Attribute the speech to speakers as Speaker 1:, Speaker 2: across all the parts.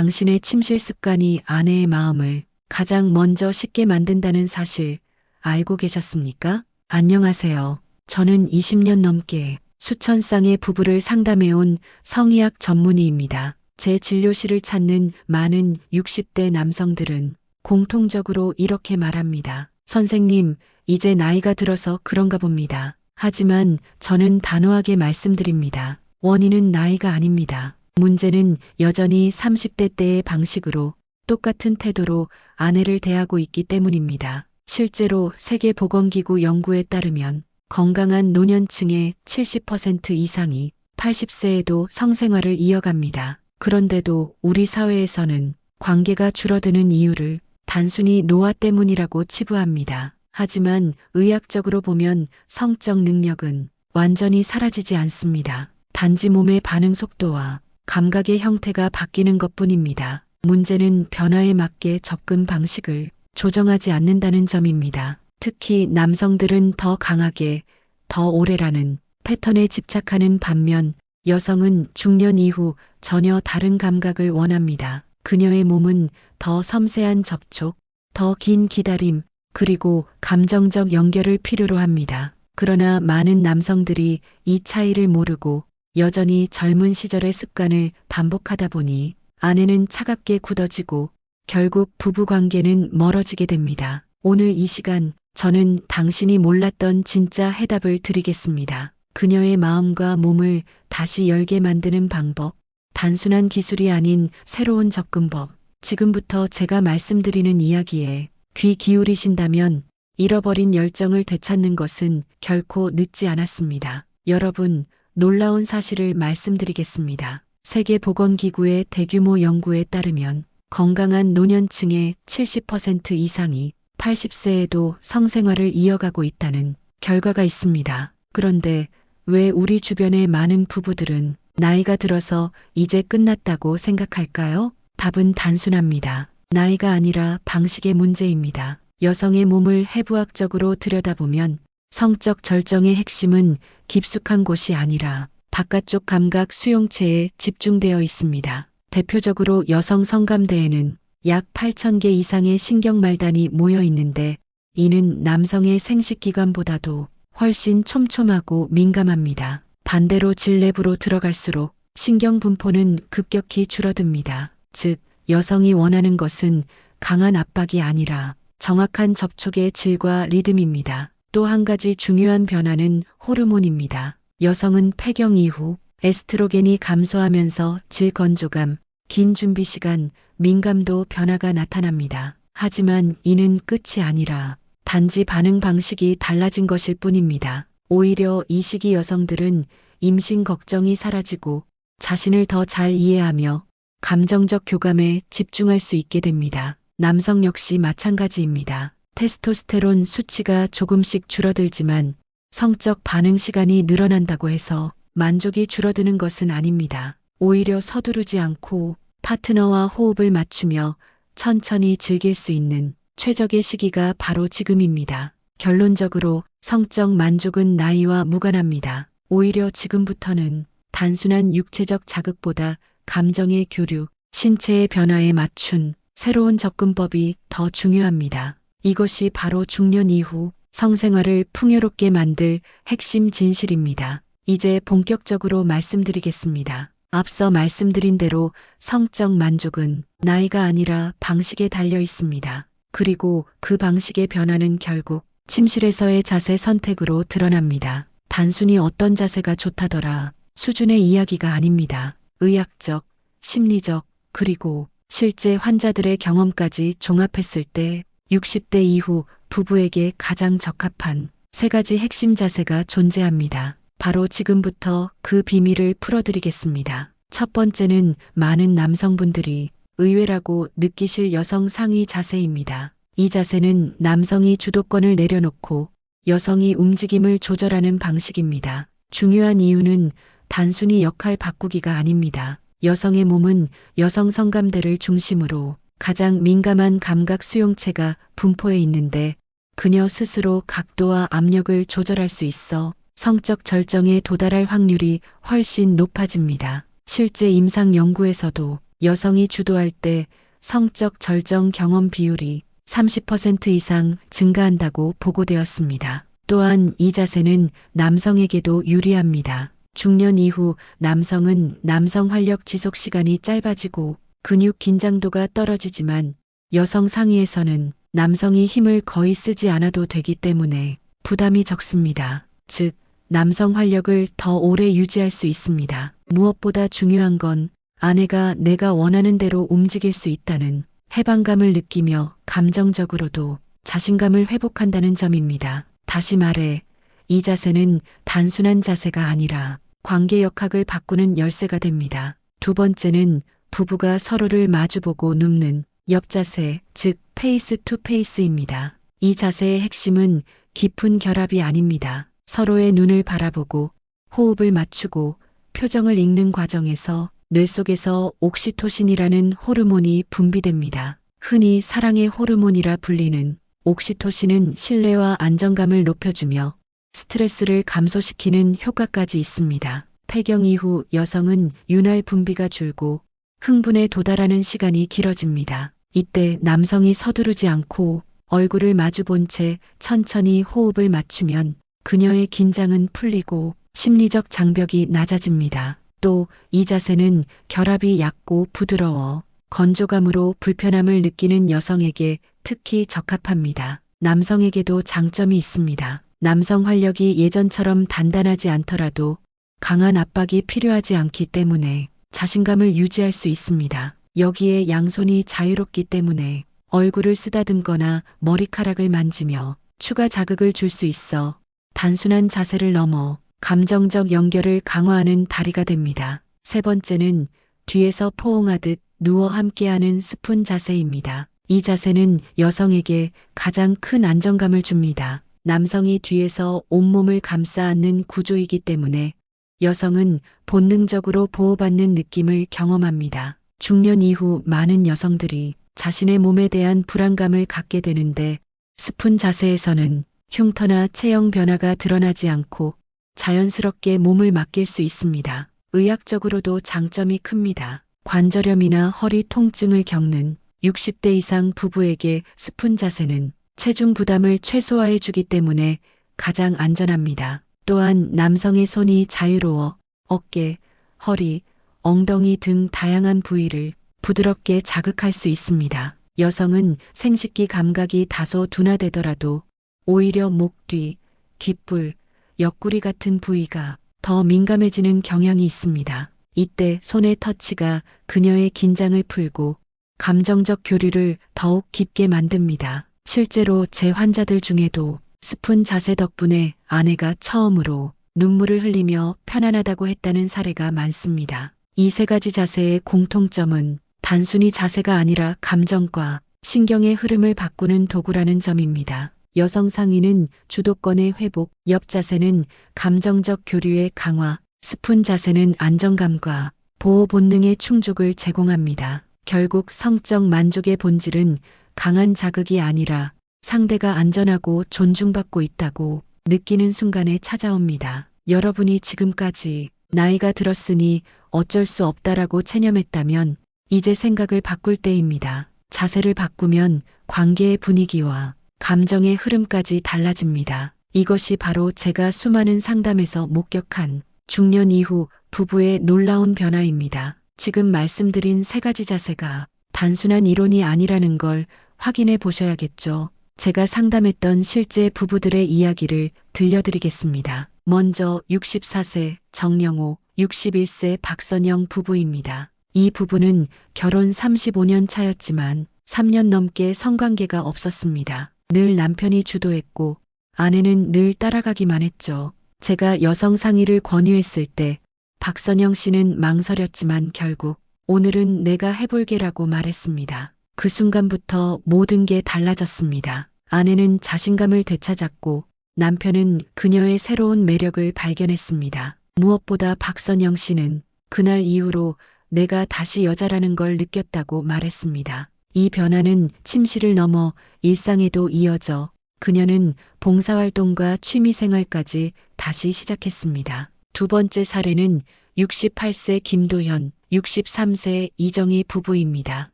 Speaker 1: 당신의 침실 습관이 아내의 마음을 가장 먼저 쉽게 만든다는 사실 알고 계셨습니까? 안녕하세요. 저는 20년 넘게 수천 쌍의 부부를 상담해온 성의학 전문의입니다. 제 진료실을 찾는 많은 60대 남성들은 공통적으로 이렇게 말합니다. 선생님, 이제 나이가 들어서 그런가 봅니다. 하지만 저는 단호하게 말씀드립니다. 원인은 나이가 아닙니다. 문제는 여전히 30대 때의 방식으로 똑같은 태도로 아내를 대하고 있기 때문입니다. 실제로 세계보건기구 연구에 따르면 건강한 노년층의 70% 이상이 80세에도 성생활을 이어갑니다. 그런데도 우리 사회에서는 관계가 줄어드는 이유를 단순히 노화 때문이라고 치부합니다. 하지만 의학적으로 보면 성적 능력은 완전히 사라지지 않습니다. 단지 몸의 반응 속도와 감각의 형태가 바뀌는 것 뿐입니다. 문제는 변화에 맞게 접근 방식을 조정하지 않는다는 점입니다. 특히 남성들은 더 강하게, 더 오래라는 패턴에 집착하는 반면 여성은 중년 이후 전혀 다른 감각을 원합니다. 그녀의 몸은 더 섬세한 접촉, 더 긴 기다림, 그리고 감정적 연결을 필요로 합니다. 그러나 많은 남성들이 이 차이를 모르고 여전히 젊은 시절의 습관을 반복하다 보니 아내는 차갑게 굳어지고 결국 부부 관계는 멀어지게 됩니다. 오늘 이 시간 저는 당신이 몰랐던 진짜 해답을 드리겠습니다. 그녀의 마음과 몸을 다시 열게 만드는 방법, 단순한 기술이 아닌 새로운 접근법. 지금부터 제가 말씀드리는 이야기에 귀 기울이신다면 잃어버린 열정을 되찾는 것은 결코 늦지 않았습니다. 여러분, 놀라운 사실을 말씀드리겠습니다. 세계보건기구의 대규모 연구에 따르면 건강한 노년층의 70% 이상이 80세에도 성생활을 이어가고 있다는 결과가 있습니다. 그런데 왜 우리 주변의 많은 부부들은 나이가 들어서 이제 끝났다고 생각할까요? 답은 단순합니다. 나이가 아니라 방식의 문제입니다. 여성의 몸을 해부학적으로 들여다보면 성적 절정의 핵심은 깊숙한 곳이 아니라 바깥쪽 감각 수용체에 집중되어 있습니다. 대표적으로 여성 성감대에는 약 8,000개 이상의 신경말단이 모여 있는데 이는 남성의 생식기관보다도 훨씬 촘촘하고 민감합니다. 반대로 질내부로 들어갈수록 신경 분포는 급격히 줄어듭니다. 즉, 여성이 원하는 것은 강한 압박이 아니라 정확한 접촉의 질과 리듬입니다. 또 한 가지 중요한 변화는 호르몬입니다. 여성은 폐경 이후 에스트로겐이 감소하면서 질 건조감, 긴 준비 시간, 민감도 변화가 나타납니다. 하지만 이는 끝이 아니라 단지 반응 방식이 달라진 것일 뿐입니다. 오히려 이 시기 여성들은 임신 걱정이 사라지고 자신을 더 잘 이해하며 감정적 교감에 집중할 수 있게 됩니다. 남성 역시 마찬가지입니다. 테스토스테론 수치가 조금씩 줄어들지만 성적 반응 시간이 늘어난다고 해서 만족이 줄어드는 것은 아닙니다. 오히려 서두르지 않고 파트너와 호흡을 맞추며 천천히 즐길 수 있는 최적의 시기가 바로 지금입니다. 결론적으로 성적 만족은 나이와 무관합니다. 오히려 지금부터는 단순한 육체적 자극보다 감정의 교류, 신체의 변화에 맞춘 새로운 접근법이 더 중요합니다. 이것이 바로 중년 이후 성생활을 풍요롭게 만들 핵심 진실입니다. 이제 본격적으로 말씀드리겠습니다. 앞서 말씀드린 대로 성적 만족은 나이가 아니라 방식에 달려 있습니다. 그리고 그 방식의 변화는 결국 침실에서의 자세 선택으로 드러납니다. 단순히 어떤 자세가 좋다더라 수준의 이야기가 아닙니다. 의학적, 심리적, 그리고 실제 환자들의 경험까지 종합했을 때 60대 이후 부부에게 가장 적합한 세 가지 핵심 자세가 존재합니다. 바로 지금부터 그 비밀을 풀어드리겠습니다. 첫 번째는 많은 남성분들이 의외라고 느끼실 여성 상위 자세입니다. 이 자세는 남성이 주도권을 내려놓고 여성이 움직임을 조절하는 방식입니다. 중요한 이유는 단순히 역할 바꾸기가 아닙니다. 여성의 몸은 여성 성감대를 중심으로 가장 민감한 감각 수용체가 분포해 있는데 그녀 스스로 각도와 압력을 조절할 수 있어 성적 절정에 도달할 확률이 훨씬 높아집니다. 실제 임상 연구에서도 여성이 주도할 때 성적 절정 경험 비율이 30% 이상 증가한다고 보고되었습니다. 또한 이 자세는 남성에게도 유리합니다. 중년 이후 남성은 남성 활력 지속 시간이 짧아지고 근육 긴장도가 떨어지지만 여성 상위에서는 남성이 힘을 거의 쓰지 않아도 되기 때문에 부담이 적습니다. 즉, 남성 활력을 더 오래 유지할 수 있습니다. 무엇보다 중요한 건 아내가 내가 원하는 대로 움직일 수 있다는 해방감을 느끼며 감정적으로도 자신감을 회복한다는 점입니다. 다시 말해, 이 자세는 단순한 자세가 아니라 관계 역학을 바꾸는 열쇠가 됩니다. 두 번째는 부부가 서로를 마주보고 눕는 옆자세, 즉 페이스 투 페이스입니다. 이 자세의 핵심은 깊은 결합이 아닙니다. 서로의 눈을 바라보고 호흡을 맞추고 표정을 읽는 과정에서 뇌 속에서 옥시토신이라는 호르몬이 분비됩니다. 흔히 사랑의 호르몬이라 불리는 옥시토신은 신뢰와 안정감을 높여주며 스트레스를 감소시키는 효과까지 있습니다. 폐경 이후 여성은 윤활 분비가 줄고 흥분에 도달하는 시간이 길어집니다. 이때 남성이 서두르지 않고 얼굴을 마주 본 채 천천히 호흡을 맞추면 그녀의 긴장은 풀리고 심리적 장벽이 낮아집니다. 또 이 자세는 결합이 얕고 부드러워 건조감으로 불편함을 느끼는 여성에게 특히 적합합니다. 남성에게도 장점이 있습니다. 남성 활력이 예전처럼 단단하지 않더라도 강한 압박이 필요하지 않기 때문에 자신감을 유지할 수 있습니다. 여기에 양손이 자유롭기 때문에 얼굴을 쓰다듬거나 머리카락을 만지며 추가 자극을 줄 수 있어 단순한 자세를 넘어 감정적 연결을 강화하는 다리가 됩니다. 세 번째는 뒤에서 포옹하듯 누워 함께하는 스푼 자세입니다. 이 자세는 여성에게 가장 큰 안정감을 줍니다. 남성이 뒤에서 온몸을 감싸 안는 구조이기 때문에 여성은 본능적으로 보호받는 느낌을 경험합니다. 중년 이후 많은 여성들이 자신의 몸에 대한 불안감을 갖게 되는데 스푼 자세에서는 흉터나 체형 변화가 드러나지 않고 자연스럽게 몸을 맡길 수 있습니다. 의학적으로도 장점이 큽니다. 관절염이나 허리 통증을 겪는 60대 이상 부부에게 스푼 자세는 체중 부담을 최소화해 주기 때문에 가장 안전합니다. 또한 남성의 손이 자유로워 어깨, 허리, 엉덩이 등 다양한 부위를 부드럽게 자극할 수 있습니다. 여성은 생식기 감각이 다소 둔화되더라도 오히려 목 뒤, 귓불, 옆구리 같은 부위가 더 민감해지는 경향이 있습니다. 이때 손의 터치가 그녀의 긴장을 풀고 감정적 교류를 더욱 깊게 만듭니다. 실제로 제 환자들 중에도 스푼 자세 덕분에 아내가 처음으로 눈물을 흘리며 편안하다고 했다는 사례가 많습니다. 이 세 가지 자세의 공통점은 단순히 자세가 아니라 감정과 신경의 흐름을 바꾸는 도구라는 점입니다. 여성 상의는 주도권의 회복, 옆 자세는 감정적 교류의 강화, 스푼 자세는 안정감과 보호 본능의 충족을 제공합니다. 결국 성적 만족의 본질은 강한 자극이 아니라 상대가 안전하고 존중받고 있다고 느끼는 순간에 찾아옵니다. 여러분이 지금까지 나이가 들었으니 어쩔 수 없다라고 체념했다면 이제 생각을 바꿀 때입니다. 자세를 바꾸면 관계의 분위기와 감정의 흐름까지 달라집니다. 이것이 바로 제가 수많은 상담에서 목격한 중년 이후 부부의 놀라운 변화입니다. 지금 말씀드린 세 가지 자세가 단순한 이론이 아니라는 걸 확인해 보셔야겠죠. 제가 상담했던 실제 부부들의 이야기를 들려드리겠습니다. 먼저 64세 정영호, 61세 박선영 부부입니다. 이 부부는 결혼 35년 차였지만 3년 넘게 성관계가 없었습니다. 늘 남편이 주도했고 아내는 늘 따라가기만 했죠. 제가 여성 상의를 권유했을 때 박선영 씨는 망설였지만 결국 오늘은 내가 해볼게라고 말했습니다. 그 순간부터 모든 게 달라졌습니다. 아내는 자신감을 되찾았고 남편은 그녀의 새로운 매력을 발견했습니다. 무엇보다 박선영 씨는 그날 이후로 내가 다시 여자라는 걸 느꼈다고 말했습니다. 이 변화는 침실을 넘어 일상에도 이어져 그녀는 봉사활동과 취미생활까지 다시 시작했습니다. 두 번째 사례는 68세 김도현, 63세 이정희 부부입니다.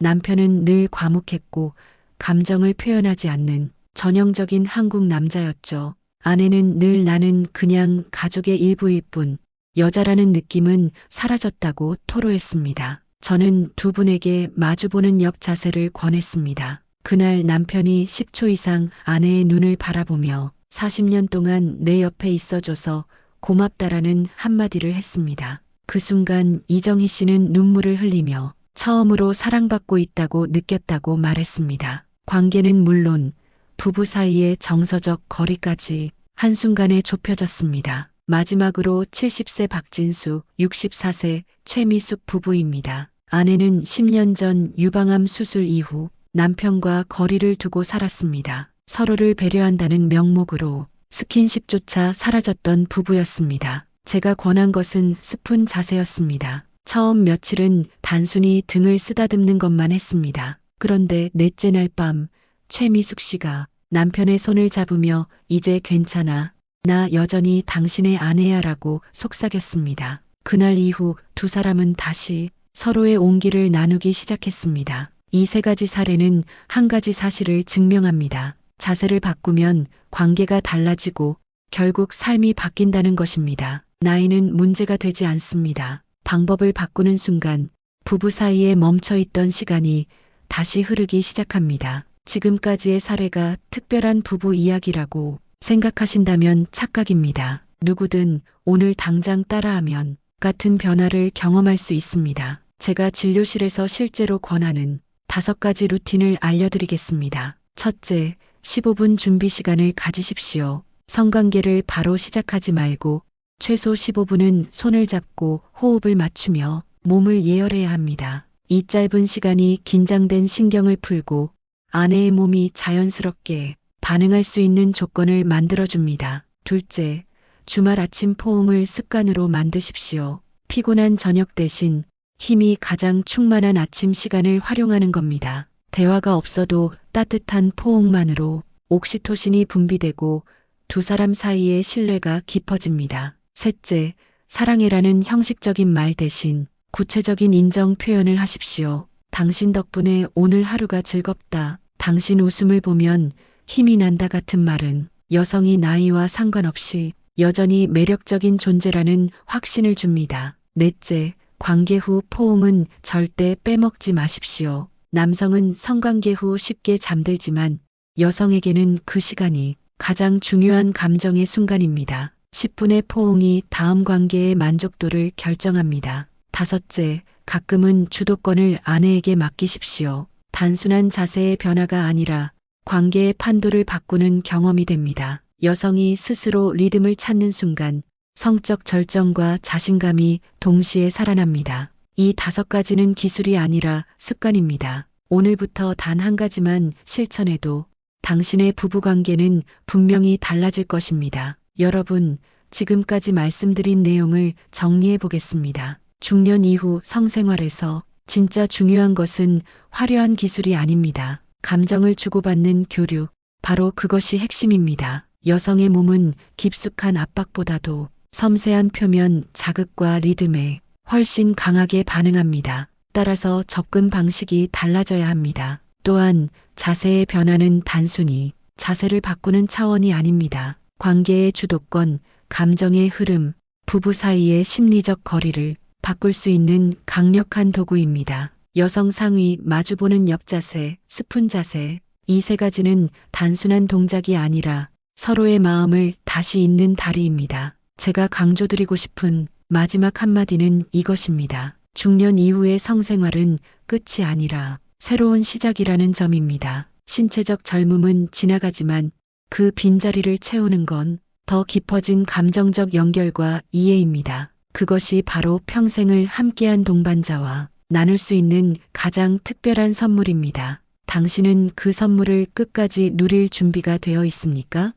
Speaker 1: 남편은 늘 과묵했고 감정을 표현하지 않는 전형적인 한국 남자였죠. 아내는 늘 나는 그냥 가족의 일부일 뿐 여자라는 느낌은 사라졌다고 토로했습니다. 저는 두 분에게 마주보는 옆 자세를 권했습니다. 그날 남편이 10초 이상 아내의 눈을 바라보며 40년 동안 내 옆에 있어줘서 고맙다라는 한마디를 했습니다. 그 순간 이정희 씨는 눈물을 흘리며 처음으로 사랑받고 있다고 느꼈다고 말했습니다. 관계는 물론 부부 사이의 정서적 거리까지 한순간에 좁혀졌습니다. 마지막으로 70세 박진수, 64세 최미숙 부부입니다. 아내는 10년 전 유방암 수술 이후 남편과 거리를 두고 살았습니다. 서로를 배려한다는 명목으로 스킨십조차 사라졌던 부부였습니다. 제가 권한 것은 스푼 자세였습니다. 처음 며칠은 단순히 등을 쓰다듬는 것만 했습니다. 그런데 넷째 날 밤 최미숙 씨가 남편의 손을 잡으며 이제 괜찮아. 나 여전히 당신의 아내야라고 속삭였습니다. 그날 이후 두 사람은 다시 서로의 온기를 나누기 시작했습니다. 이 세 가지 사례는 한 가지 사실을 증명합니다. 자세를 바꾸면 관계가 달라지고 결국 삶이 바뀐다는 것입니다. 나이는 문제가 되지 않습니다. 방법을 바꾸는 순간 부부 사이에 멈춰 있던 시간이 다시 흐르기 시작합니다. 지금까지의 사례가 특별한 부부 이야기라고 생각하신다면 착각입니다. 누구든 오늘 당장 따라하면 같은 변화를 경험할 수 있습니다. 제가 진료실에서 실제로 권하는 다섯 가지 루틴을 알려드리겠습니다. 첫째, 15분 준비 시간을 가지십시오. 성관계를 바로 시작하지 말고 최소 15분은 손을 잡고 호흡을 맞추며 몸을 예열해야 합니다. 이 짧은 시간이 긴장된 신경을 풀고 아내의 몸이 자연스럽게 반응할 수 있는 조건을 만들어줍니다. 둘째, 주말 아침 포옹을 습관으로 만드십시오. 피곤한 저녁 대신 힘이 가장 충만한 아침 시간을 활용하는 겁니다. 대화가 없어도 따뜻한 포옹만으로 옥시토신이 분비되고 두 사람 사이의 신뢰가 깊어집니다. 셋째, 사랑해라는 형식적인 말 대신 구체적인 인정 표현을 하십시오. 당신 덕분에 오늘 하루가 즐겁다. 당신 웃음을 보면 힘이 난다 같은 말은 여성이 나이와 상관없이 여전히 매력적인 존재라는 확신을 줍니다. 넷째, 관계 후 포옹은 절대 빼먹지 마십시오. 남성은 성관계 후 쉽게 잠들지만 여성에게는 그 시간이 가장 중요한 감정의 순간입니다. 10분의 포옹이 다음 관계의 만족도를 결정합니다. 다섯째, 가끔은 주도권을 아내에게 맡기십시오. 단순한 자세의 변화가 아니라 관계의 판도를 바꾸는 경험이 됩니다. 여성이 스스로 리듬을 찾는 순간 성적 절정과 자신감이 동시에 살아납니다. 이 다섯 가지는 기술이 아니라 습관입니다. 오늘부터 단 한 가지만 실천해도 당신의 부부관계는 분명히 달라질 것입니다. 여러분, 지금까지 말씀드린 내용을 정리해 보겠습니다. 중년 이후 성생활에서 진짜 중요한 것은 화려한 기술이 아닙니다. 감정을 주고받는 교류, 바로 그것이 핵심입니다. 여성의 몸은 깊숙한 압박보다도 섬세한 표면 자극과 리듬에 훨씬 강하게 반응합니다. 따라서 접근 방식이 달라져야 합니다. 또한 자세의 변화는 단순히 자세를 바꾸는 차원이 아닙니다. 관계의 주도권, 감정의 흐름, 부부 사이의 심리적 거리를 바꿀 수 있는 강력한 도구입니다. 여성 상위 마주보는 옆 자세, 스푼 자세, 이 세 가지는 단순한 동작이 아니라 서로의 마음을 다시 잇는 다리입니다. 제가 강조드리고 싶은 마지막 한마디는 이것입니다. 중년 이후의 성생활은 끝이 아니라 새로운 시작이라는 점입니다. 신체적 젊음은 지나가지만 그 빈자리를 채우는 건 더 깊어진 감정적 연결과 이해입니다. 그것이 바로 평생을 함께한 동반자와 나눌 수 있는 가장 특별한 선물입니다. 당신은 그 선물을 끝까지 누릴 준비가 되어 있습니까?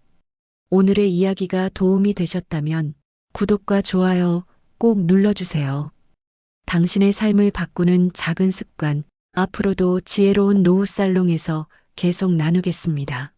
Speaker 1: 오늘의 이야기가 도움이 되셨다면 구독과 좋아요 꼭 눌러주세요. 당신의 삶을 바꾸는 작은 습관, 앞으로도 지혜로운 노후 살롱에서 계속 나누겠습니다.